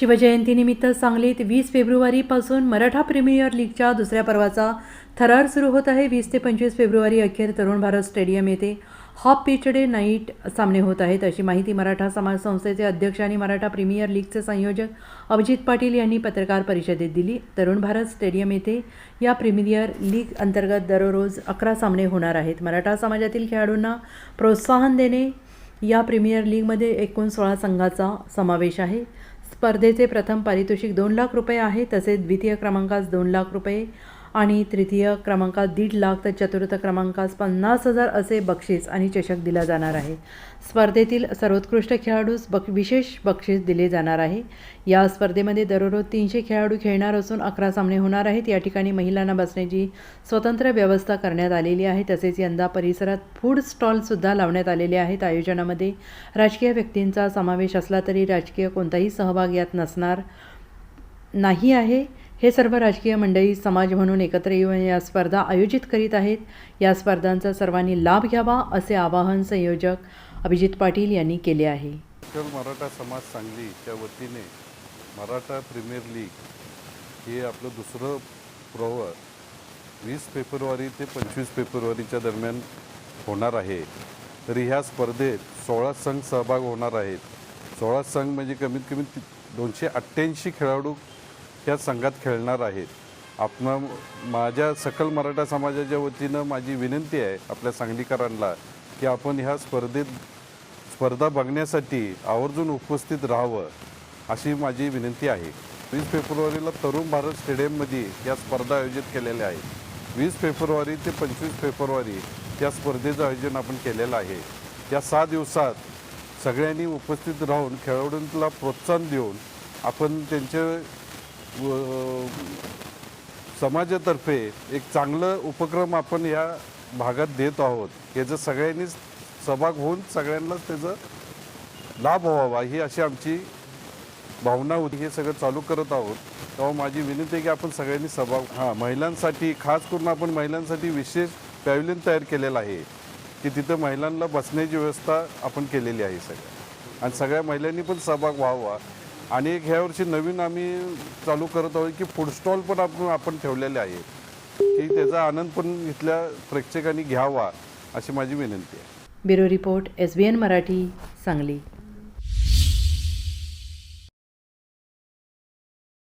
शिवजयंतीनिमित्त सांगलीत वीस फेब्रुवारीपासून मराठा प्रीमियर लीगच्या दुसऱ्या पर्वाचा थरार सुरू होत आहे. वीस ते पंचवीस फेब्रुवारी अखेर तरुण भारत स्टेडियम येथे हॉप पिच डे नाईट सामने होत आहेत. अशी माहिती मराठा समाज संस्थेचे अध्यक्ष आणि मराठा प्रीमियर लीगचे संयोजक अभिजित पाटील यांनी पत्रकार परिषदेत दिली. तरुण भारत स्टेडियम येथे या प्रीमियर लीग अंतर्गत दररोज अकरा सामने होणार आहेत. मराठा समाजातील खेळाडूंना प्रोत्साहन देणे या प्रीमियर लीगमध्ये एकूण सोळा संघाचा समावेश आहे. स्पर्धेचे प्रथम पारितोषिक दोन लाख रुपये आहे तसेच द्वितीय क्रमांकास दोन लाख रुपये. आणि तृतीय क्रमांकात दीड लाख तर चतुर्थ क्रमांकास पन्नास हजार असे बक्षीस आणि चषक दिला जाणार आहे. स्पर्धेतील सर्वोत्कृष्ट खेळाडूस बक विशेष बक्षीस दिले जाणार आहे. या स्पर्धेमध्ये दररोज तीनशे खेळाडू खेळणार असून अकरा सामने होणार आहेत. या ठिकाणी महिलांना बसण्याची स्वतंत्र व्यवस्था करण्यात आलेली आहे. तसेच यंदा परिसरात फूड स्टॉलसुद्धा लावण्यात आलेले आहेत. आयोजनामध्ये राजकीय व्यक्तींचा समावेश असला तरी राजकीय कोणताही सहभाग यात नसणार नाही आहे. हे सर्व राजकीय मंडळी समाज म्हणून एकत्र येऊन या स्पर्धा आयोजित करीत आहेत. या स्पर्धांचा सर्वांनी लाभ घ्यावा असे आवाहन संयोजक अभिजित पाटील यांनी केले आहे. मराठा समाज सांगलीच्या वतीने मराठा प्रीमियर लीग हे आपलं दुसरं प्रवर वीस फेब्रुवारी ते पंचवीस फेब्रुवारीच्या दरम्यान होणार आहे. तरी ह्या स्पर्धेत सोळा संघ सहभाग होणार आहेत. सोळा संघ म्हणजे कमीत कमी दोनशे अठ्ठ्याऐंशी खेळाडू ह्या संघात खेळणार आहेत. आपण माझ्या सकल मराठा समाजाच्या वतीनं माझी विनंती आहे आपल्या सांगलीकरांना की आपण ह्या स्पर्धेत स्पर्धा बघण्यासाठी आवर्जून उपस्थित राहावं अशी माझी विनंती आहे. वीस फेब्रुवारीला तरुण भारत स्टेडियममध्ये या स्पर्धा आयोजित केलेल्या आहेत. वीस फेब्रुवारी ते पंचवीस फेब्रुवारी या स्पर्धेचं आयोजन आपण केलेलं आहे. या सहा दिवसात सगळ्यांनी उपस्थित राहून खेळाडूंना प्रोत्साहन देऊन आपण त्यांचे समाजातर्फे एक चांगलं उपक्रम आपण या भागात देत आहोत. याचं सगळ्यांनीच सहभाग होऊन सगळ्यांनाच त्याचा लाभ व्हावा ही अशी आमची भावना होती. हे सगळं चालू करत आहोत. तेव्हा माझी विनंती आहे की आपण सगळ्यांनी सहभाग हां महिलांसाठी खास करून आपण महिलांसाठी विशेष पॅव्हलियन तयार केलेलं आहे की तिथं महिलांना बसण्याची व्यवस्था आपण केलेली आहे सगळ्या. आणि सगळ्या महिलांनी पण सहभाग व्हावा. आणि एक ह्या वर्षी नवीन आम्ही चालू करत आहोत की फूड स्टॉल पण आपण आपण ठेवलेले आहे. की त्याचा आनंद पण इथल्या प्रेक्षकांनी घ्यावा अशी माझी विनंती आहे. Bureau report S B N Marathi Sangli.